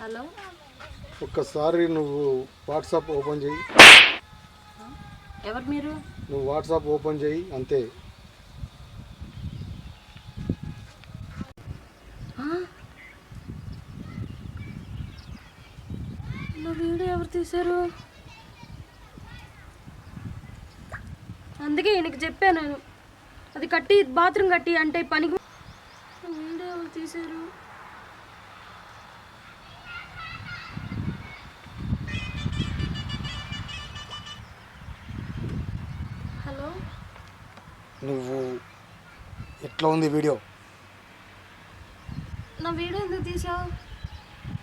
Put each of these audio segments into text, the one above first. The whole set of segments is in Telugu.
హలో. ఒక్కసారి నువ్వు వాట్సాప్ ఓపెన్ చేయి. ఎవరు మీరు? నువ్వు వాట్సాప్ ఓపెన్ చేయి అంతే. నా వీడియో ఎవరు తీశారు? అందుకే ఈయనకి చెప్పాను నేను. అది కట్టి బాత్రూమ్ కట్టి అంటే పనికి నా వీడియో ఎవరు తీశారు హలో నువ్వు ఎట్లా ఉంది వీడియో? నా వీడియో ఎందుకు తీసావు?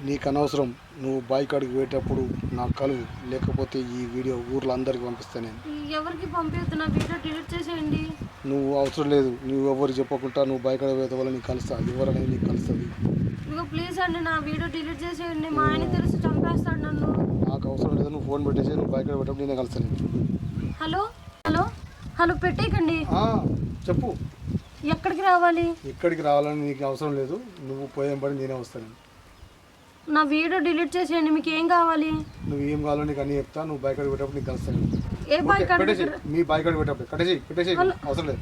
నీకు అనవసరం నువ్వు బాయ్ కాడికి పోయేటప్పుడు నా కలువు లేకపోతే ఈ వీడియో ఊర్లో అందరికి పంపిస్తాను నేను. ఎవరికి పంపించద్దు నా వీడియో డిలీట్ చేసేయండి. నువ్వు అవసరం లేదు నువ్వు ఎవరికి చెప్పకుండా నువ్వు బాయ్ కాడికి పోతే వల్ల నీకు కలుస్తా ఎవరనేది నీకు కలుస్తుంది. ఇదిగో ప్లీజ్ అండి నా వీడియో డిలీట్ చేసేయండి మా ఆయన తెలిసి చంపేస్తాడు నన్ను. నాకు అవసరం లేదు నువ్వు ఫోన్ పెట్టేసి నువ్వు బాయ్ కాడికి పోయేటప్పుడు నేనే కలుస్తాను. హలో? హలో? హలో పెట్టేయకండి. చెప్పు. ఎక్కడికి రావాలి? ఇక్కడికి రావాలని నీకు అవసరం లేదు. నువ్వు పోయేం పడి నేనే వస్తాను. నా వీడియో డిలీట్ చేసేయండి మీకు ఏం కావాలి? నువ్వు ఏం కావాలో నీకు అన్నీ చెప్తా. నువ్వు బాయ్ కాడికి పోయేటప్పుడు నీకు కలుస్తాను. ఏ పెట్టేసి మీ బాయ్ కాడికి పెట్టేటప్పుడు. కట్టేసి పెట్టేసి. అవసరం లేదు.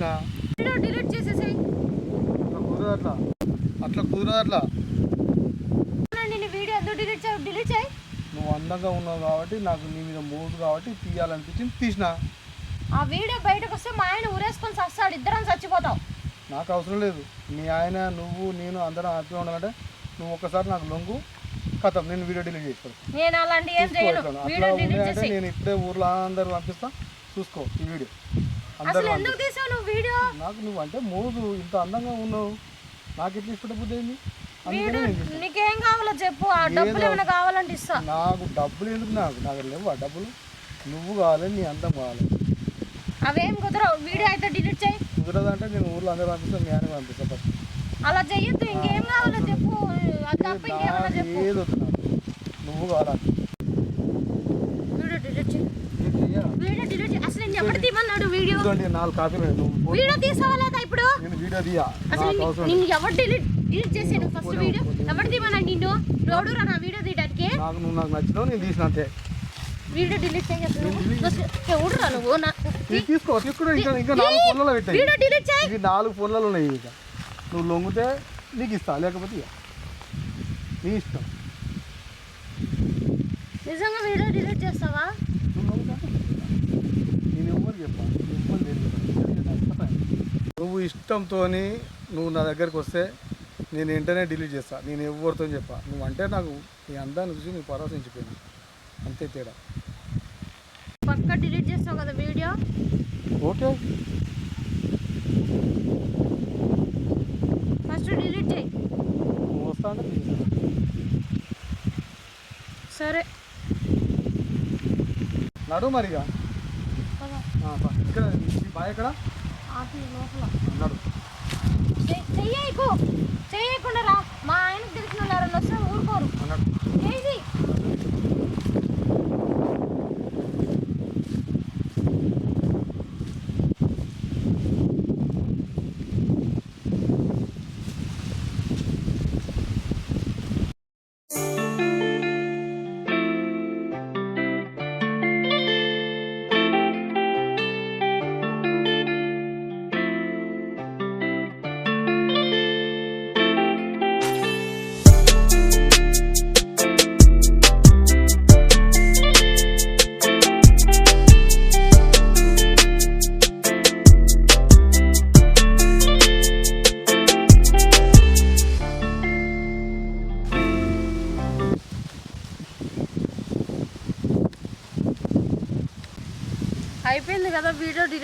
వీడియో డిలీట్ చేసేసాయి. అట్లా కుదరదు అట్లా నేను వీడియో డిలీట్ చేయ డిలీట్ చేయి. నువ్వు అందంగా ఉన్నావు కాబట్టి నాకు నీ మీద మోజు కాబట్టి తీయాలనిపించింది తీసిన. ఆ వీడియో బయటకు వస్తే మా ఆయన ఊరేసుకొని చస్తాడు ఇద్దరం చచ్చిపోతాం. నాకు అవసరం లేదు. మీ ఆయన నువ్వు నేను అందరం హ్యాపీగా ఉండాలంటే నువ్వు ఒక్కసారి నాకు లొంగు కథం. నేను వీడియో డిలీట్ చేసుకో నేను అలాంటి ఏం చేయను. అట్లా ఉన్నాయంటే నేను ఇప్పుడే ఊర్లో అందరూ పంపిస్తా. చూసుకో ఈ వీడియో. అందరూ అసలు ఎందుకు తీసావు నువ్వు వీడియో? నాకు నువ్వు అంటే మోజు ఇంత అందంగా ఉన్నావు. నాకు ఎట్లా ఇష్టపడే బుద్ధి అయింది? అందుకనే వీడియో నేను చేశాను. నీకేం కావాలో చెప్పు ఆ డబ్బులు ఏమైనా కావాలంటే ఇస్తా. నాకు డబ్బులు ఎందుకు? నాకు నాకు లేవు ఆ డబ్బులు. నువ్వు కావాలి నీ అందం కావాలి. అవేం కుదరవు. వీడియో అయితే డిలీట్ చేయి. కుదరదంటే నేను ఊర్లో అందరూ పంపిస్తాను మీ ఆయన పంపిస్తా ఫస్ట్ అలా చెయ్యొద్దు ఇంకేం కావాలో చెప్పు. అది తప్ప ఇంకేమైనా చెప్పు. నాకు నువ్వు కావాలి వీడియో డిలీట్ చేయి నేను చెయ్యా. వీడియో డిలీట్ చేయి అసలు నేను ఎప్పుడు తీమన్నాడు వీడియో ఇదిగోండి నాలుగు కాపీలు ఉన్నాయి. నువ్వు పో- వీడియో తీసావా లేదా ఇప్పుడు? నేను వీడియో తీయా. అసలు నాకు ని- అవసరం నిన్ను ఎవరు డిలీట్ డిలీట్ చేసాడు ఫస్ట్ వీడియో? ఎవరు తీమన్నా నిన్ను? రోడ్డు రా నా వీడియో తీయడానికి? నాకు నువ్వు నాకు నచ్చినావు నేను తీసిన అంతే. వీడియో డిలీట్ ఎవడు రా నువ్వు? తీసుకో తీసుకుని ఇంకా ఇంకా నాలుగు ఫోన్లలో పెట్టాయి. వీడియో డిలీట్ చేయి. ఇవి నాలుగు ఫోన్లలో ఉన్నాయి ఇక. నువ్వు లొంగితే నీకు ఇస్తా లేకపోతే నీ ఇష్టం. నిజంగా వీడియో డిలీట్ చేస్తావా? ఎవరు చెప్పా ఎవ్వరు లేదు జరిగే నష్టమే. నువ్వు ఇష్టంతో నువ్వు నా దగ్గరికి వస్తే నేను వెంటనే డిలీట్ చేస్తా. నేను ఎవరితో చెప్పా. నువ్వు అంటే నాకు నీ అందాన్ని చూసి నీ పరవశించిపోయింది అంతే తేడా. పక్క డిలీట్ చేస్తావు కదా వీడియో? ఓకే. ఫస్ట్ డిలీట్ చేయి. నువ్వు వస్తా. సరే. నడు మరిగా. ఇక్కడ ఈ బాయ్ ఎక్కడ? ఆపి లోపల. నడు చెయ్- చెయ్యకు. చెయ్యకుండా రా. మా ఆయనకు తెలిసిన వాళ్ళు ఎవరైనా వస్తే ఊరుకోరు. అన్నాడు చేయి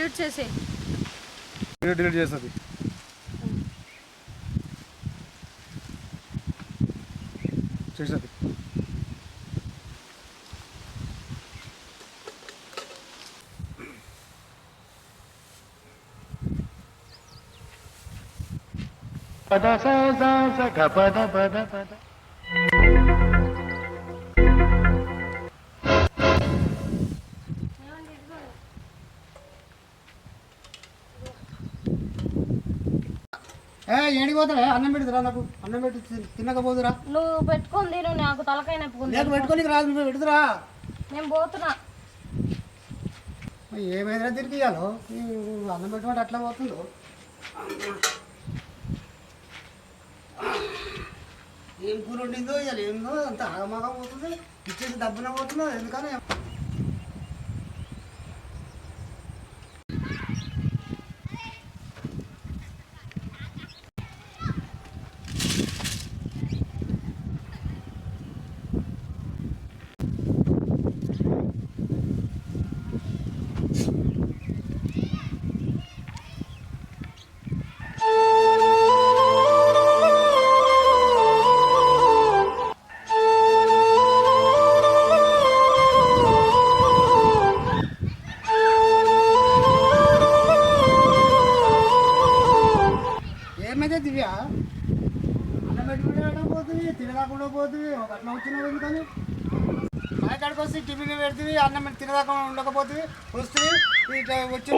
డిలీట్ చేసే వీడియో డిలీట్ చేస్తుంది చేసేది. పద స గ పద పద పద పోతావే అన్నం పెడుతురా నాకు? అన్నం పెట్టి తి- తినకపోదురా. నువ్వు పెట్టుకొని తిను నాకు తలకాయ నొప్పుకుంది లేక పెట్టుకొని రాదు నువ్వు పెడుతురా. నేను పోతున్నా. ఏమైనా తిరిగి ఈ అన్నం పెట్టమంటే అట్లా పోతుందో ఏం కూర ఉండిందో ఇవాళ ఏందో అంత ఆగమాగా పోతుంది. ఇచ్చేసి డబ్బున పోతుందో ఎందుకని? తినదాకుండా పోతుంది ఒక అట్లా వచ్చినావు ఎందుకని? కాడికి వస్తే టిఫిన్ పెడుతుంది అన్నం పెట్టి తినదాకా ఉండకపోతుంది వస్తుంది ఇట్లా వచ్చి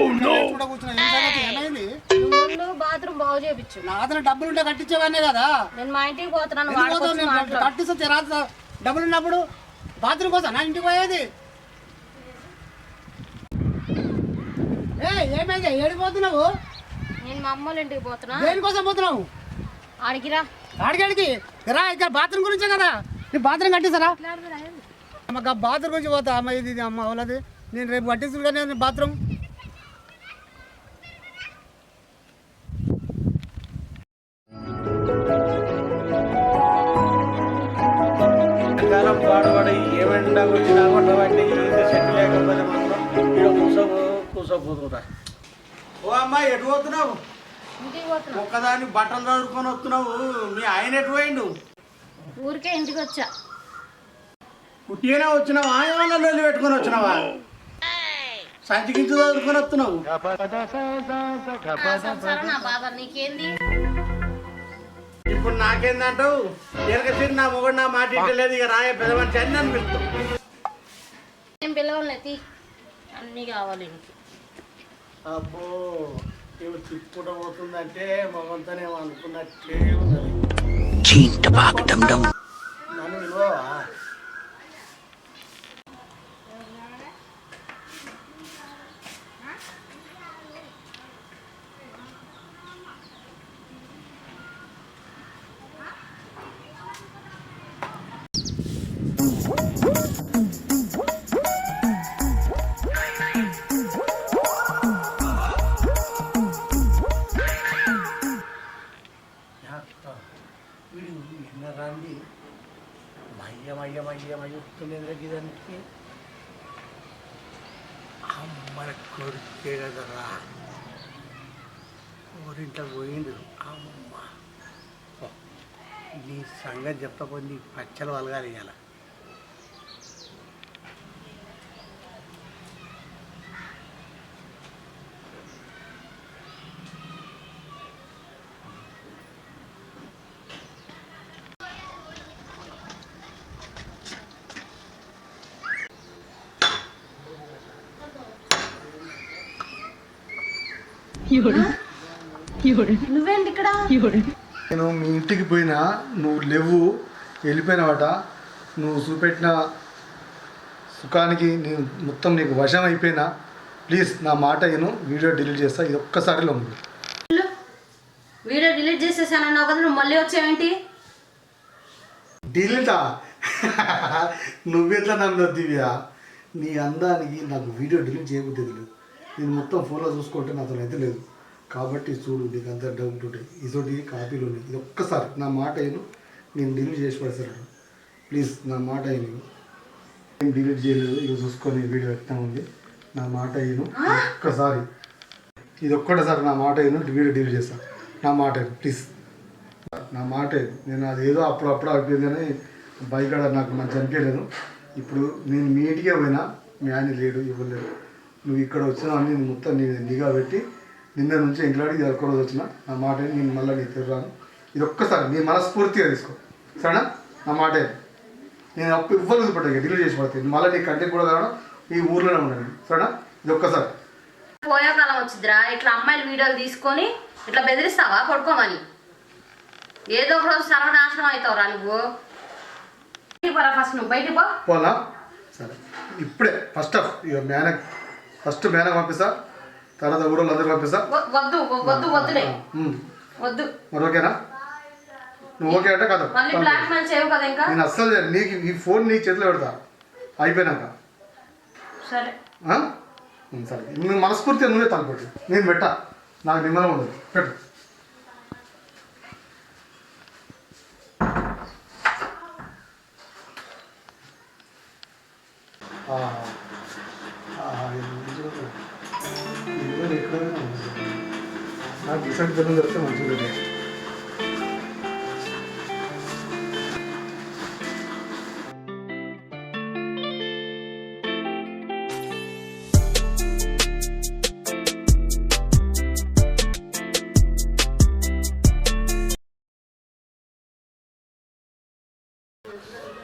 కూడా కూర్చున్నావు ఏం సంగతి? ఏమైంది? ముందు బాత్రూమ్ బాగు చేయించు. నా అతను డబ్బులు ఉంటే కట్టించేవన్నీ కదా. నేను మా ఇంటికి పోతున్నాను కట్టిస్తే రాత్రి డబ్బులు ఉన్నప్పుడు బాత్రూమ్ కోసం నా ఇంటికి పోయేది? ఏ ఏమైంది? ఏడిపోతున్నావు నేను మా అమ్మ ఇంటికి పోతున్నా. దేనికోసం పోతున్నావు? ఆడికి రా. ఆడికాడికి రా ఇక్కడ బాత్రూమ్ గురించే కదా. నేను బాత్రూమ్ కట్టేసారా మాకు ఆ బాత్రూమ్ గురించి పోతా. అమ్మ ఇది అమ్మ వాళ్ళది నేను రేపు కట్టేసి నేను బాత్రూమ్. పాడబడి అమ్మ ఎటు పోతున్నావు? ఒక్కదాన్ని బట్టలు చదువుకొని వస్తున్నావు. మీ ఆయన ఎటు పోయిండు ఊరికే ఇంటికి వచ్చా. పుట్టిగానే వచ్చినావా? ఏమన్నా లొల్లి పెట్టుకొని వచ్చినావా? సంచికించు చదువుకొని వస్తున్నావు. నీకేంది? ఇప్పుడు నాకేందంటావు? తిరిగి నా మొగడు నా మాట ఇంటలేదు ఇక రాయ పెద్ద మనిషి అని నన్ను పిలుస్తావు. నేను అన్నీ కావాలి అబ్బో. ఇవి తిప్పుట పోతుందంటే మగంతోనే అనుకున్నట్లే ఉన్నది నన్ను విలువవా? చెప్తా నీ పచ్చలు వలగాలి ఇవాళ నువ్వేంటి ఇక్కడ? నేను మీ ఇంటికి పోయినా నువ్వు లేవు. వెళ్ళిపోయినావట. నువ్వు చూపెట్టిన సుఖానికి నేను మొత్తం నీకు వశం అయిపోయినా ప్లీజ్ నా మాట విను వీడియో డిలీట్ చేస్తా ఇది ఒక్కసారిలో ఉంది వీడియో డిలీట్ చేసేసానన్నావు కదా నువ్వు మళ్ళీ వచ్చావేంటి? డిలీటా? నువ్వెట్లా నన్ను దివ్య నీ అందానికి నాకు వీడియో డిలీట్ చేయబుద్ధి లేదు. నేను మొత్తం ఫోన్లో చూసుకుంటే నాతో అయితే లేదు. కాబట్టి చూడు నీకు అంత డౌట్ ఉంటాయి ఇదొకటి కాపీలు ఉన్నాయి ఇది ఒక్కసారి నా మాట అయిను నేను డిలీట్ చేసి పడేస్తాను ప్లీజ్ నా మాట అయిను నేను డిలీట్ చేయలేదు. ఇక చూసుకొని వీడియో ఎట్లా ఉంది. నా మాట అయిను ఒక్కసారి ఇది ఒక్కటేసారి నా మాట అయిను వీడియో డిలీట్ చేస్తాను నా మాట ప్లీజ్ నా మాట నేను అది ఏదో అప్పుడు అప్పుడు అయిపోయింది కానీ బైక్ ఆడ నాకు మంచి అనిపించలేదు ఇప్పుడు నేను మీ ఇంటికే పోయినా మీ ఆయన లేడు ఇవ్వలేడు నువ్వు ఇక్కడ వచ్చినా అని నేను మొత్తం నేను నిఘా పెట్టి నిన్న నుంచి ఇంట్లోకి ఒక్క రోజు వచ్చిన నా మాట నేను మళ్ళీ నీకు తిరగాను ఇది ఒక్కసారి నీ మనస్ఫూర్తిగా తీసుకో. సరేనా? నా మాట. నేను అప్పు ఇవ్వలేదు పడ్డా డిలీట్ చేసి పడతాను మళ్ళీ నీ కంటికి కూడా కావడం ఈ ఊర్లోనే ఉండండి సరేనా? ఇది ఒక్కసారి పోయే కాలం వచ్చిద్దిరా. ఇట్లా అమ్మాయిలు వీడియోలు తీసుకొని ఇట్లా బెదిరిస్తావా? పడుకోమని. ఏదో ఒక రోజు సర్వనాశనం అవుతావురా నువ్వు. పోరా ఫస్ట్ నువ్వు. బయటికి పో. పోనా? సరే. ఇప్పుడే. ఫస్ట్ ఆఫ్ ఇక మేనక్ ఫస్ట్ మేనక్ పంపిస్తా. తర్వాత ఊరోళ్ళు అందరూ పంపిస్తా. వద్దు వద్దు వద్దులే. వద్దు. మరి ఓకేనా? నువ్వు ఓకే అంటే కదా నేను అస్సలు. నీకు ఈ ఫోన్ నీ చేతిలో పెడతా. అయిపోయినాక. సరే. సరే. నువ్వు మనస్ఫూర్తిగా నువ్వే తలపెట్టు. నేను పెట్టా. నాకు నిమ్మలం ఉండదు. పెట్టు.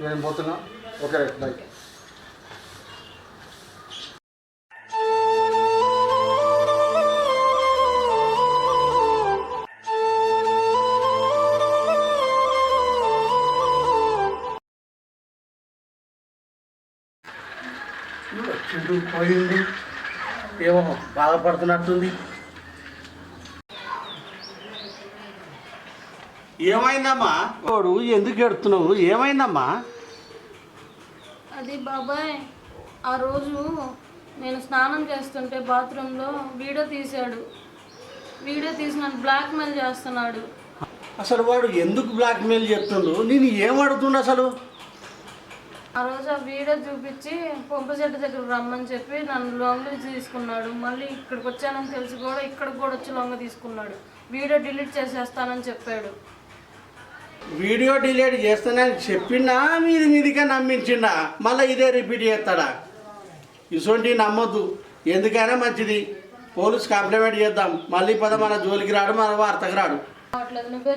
నేను పోతున్నా. ఓకే రైట్ బాయ్ వచ్చిండు పోయిండు ఏమో బాధపడుతున్నట్టుంది. ఏమైందమ్మా? వాడు ఎందుకు ఎడుతున్నావు ఏమైందమ్మా? అది బాబాయ్ ఆ రోజు నేను స్నానం చేస్తుంటే బాత్రూంలో వీడియో తీశాడు. వీడియో తీసి నన్ను బ్లాక్మెయిల్ చేస్తున్నాడు. అసలు వాడు ఎందుకు బ్లాక్మెయిల్ చెప్తుండు నేను ఏం అడుగుతుండు అసలు? ఆ రోజు ఆ వీడియో చూపించి పంప చెట్టు దగ్గర రమ్మని చెప్పి నన్ను లొంగ తీసుకున్నాడు. మళ్ళీ ఇక్కడికి వచ్చానని తెలిసి కూడా ఇక్కడికి కూడా వచ్చి లొంగ తీసుకున్నాడు. వీడియో డిలీట్ చేసేస్తానని చెప్పాడు. వీడియో డిలీట్ చేస్తానని చెప్పినా మీది మీదిగా నమ్మించిండా మళ్ళీ ఇదే రిపీట్ చేస్తాడా? ఇటువంటి నమ్మొద్దు. ఎందుకైనా మంచిది. పోలీస్ కంప్లైంట్ చేద్దాం. మళ్ళీ పద మన జోలికి రాడు మన వార్తకు రాడు.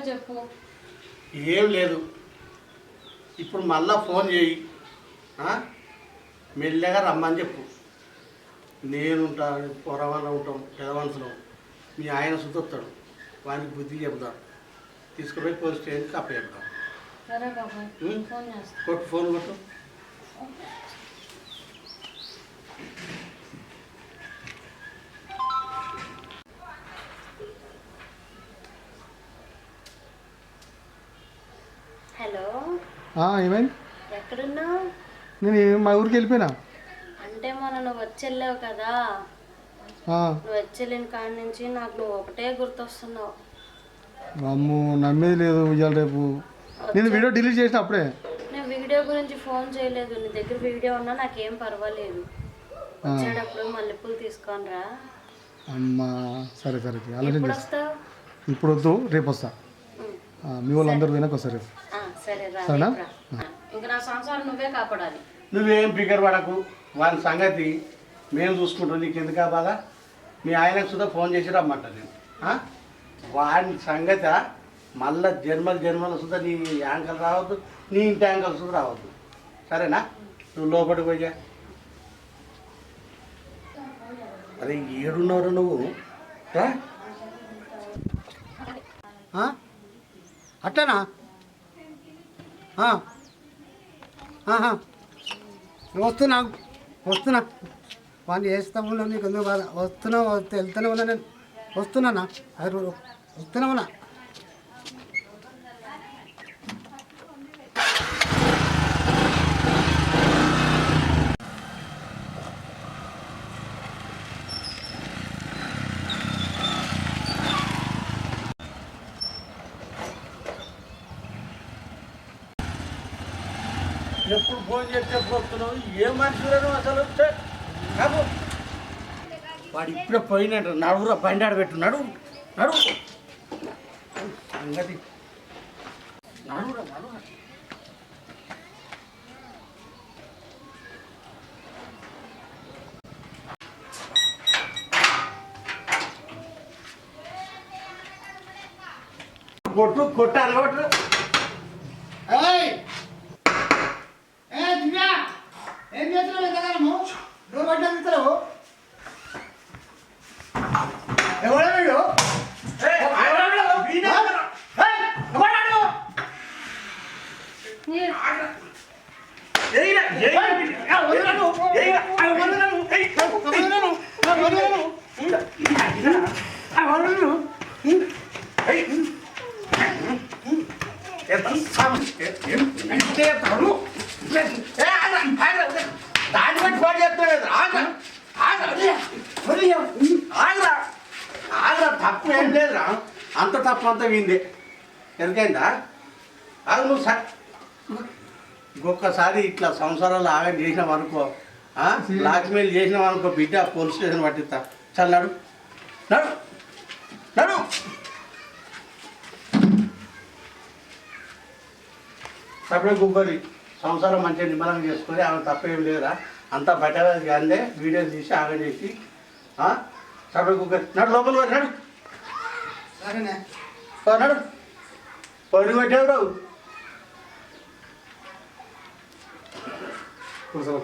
చెప్పు. ఏం లేదు. ఇప్పుడు మళ్ళా ఫోన్ చేయి? మెల్లగా రమ్మని చెప్పు. నేనుంటా పొరవన్న ఉంటాం పెదవలసలో మీ ఆయన సుతొస్తాడు వానికి బుద్ధి చెప్తాడు తీసుకుపోయి పోలీస్ స్టేషన్కి అప్పచెప్తాం సరే బాబాయ్ ఉం? ఫోన్ చేస్తా. కొట్టు ఫోన్ కొట్టు. హలో. ఏమైంది? ఎక్కడున్నావు? నేను మా ఊరికి వెళ్ళిపోయినా. అంటే మొన్న నువ్వు వచ్చెళ్ళావు కదా? ఆ, నువ్వు వచ్చెళ్ళిన కాడి నుంచి నాకు నువ్వు ఒకటే గుర్తొస్తున్నావు. అమ్ము నమ్మేది లేదు ఇవాళ రేపు. నేను వీడియో డిలీట్ చేసిన అప్పుడే. నేను వీడియో గురించి ఫోన్ చేయలేదు. నీ దగ్గర వీడియో ఉన్నా నాకేం పర్వాలేదు. వచ్చేటప్పుడు మల్లెపూలు తీసుకొని రా. అమ్మా సరే సరే ఆలోచన ఎప్పుడు చేస్తా వస్తావు ఇప్పుడు వద్దు రేపు వస్తా. మీ వాళ్ళందరూ వెనక వస్తారు రేపు. ఆ, సరే రా సరేనా? ఇంక నా సంసారం నువ్వే కాపాడాలి. నువ్వేం ఫికర్ పడకు. వాని సంగతి మేము చూసుకుంటాం. నీకు ఎందుకా బాధ? మీ ఆయనకు సుధా ఫోన్ చేసి రమ్మంట నేను. వాడి సంగతి మళ్ళా జన్మల జన్మల సుద్ధ నీ యాంకలు రావద్దు నీ ఇంటి యాంకలు సుద్ధ రావద్దు. సరేనా? నువ్వు లోపలికి పోయా అరే ఏడున్నారు నువ్వు? అట్టనా? వస్తున్నా వస్తున్నా. వాడిని ఏ స్థంభంలో నీకు ఎందుకు బాధ? వస్తున్నా వెళ్తూనే ఉన్నా నేను. వస్తున్నానా? అది విత్తనమున ఎప్పుడు ఫోన్ చేస్తే పోతున్నావు ఏ మనుషులను అసలు ఛే, వాడు ఇప్పుడే పోయినట్టు నడువురా బండి ఆడబెట్టు. నడువు నడు సంగతి నడువురా నడువురా కొట్టు కొట్టాలి అంత తప్పు అంతా విందే. ఎందుకైందా? ఆగు నువ్వు స ఇంకొకసారి ఇట్లా సంసారాలు ఆగం చేసినాం అనుకో బ్లాక్మెయిల్ చేసినాం అనుకో బిడ్డ పోలీస్ స్టేషన్ పట్టిస్తా. చల్ నడు. నడు. నడు. సపడే గుబ్బరి సంసారం మంచిగా నిమ్మలం చేసుకొని ఆమె తప్పేం లేదురా. అంతా బయట అందే వీడియో తీసి ఆగం చేసి సపడే గుబ్బరి నడు లోపల నడు. సరేనే ఓ, నడు. పడి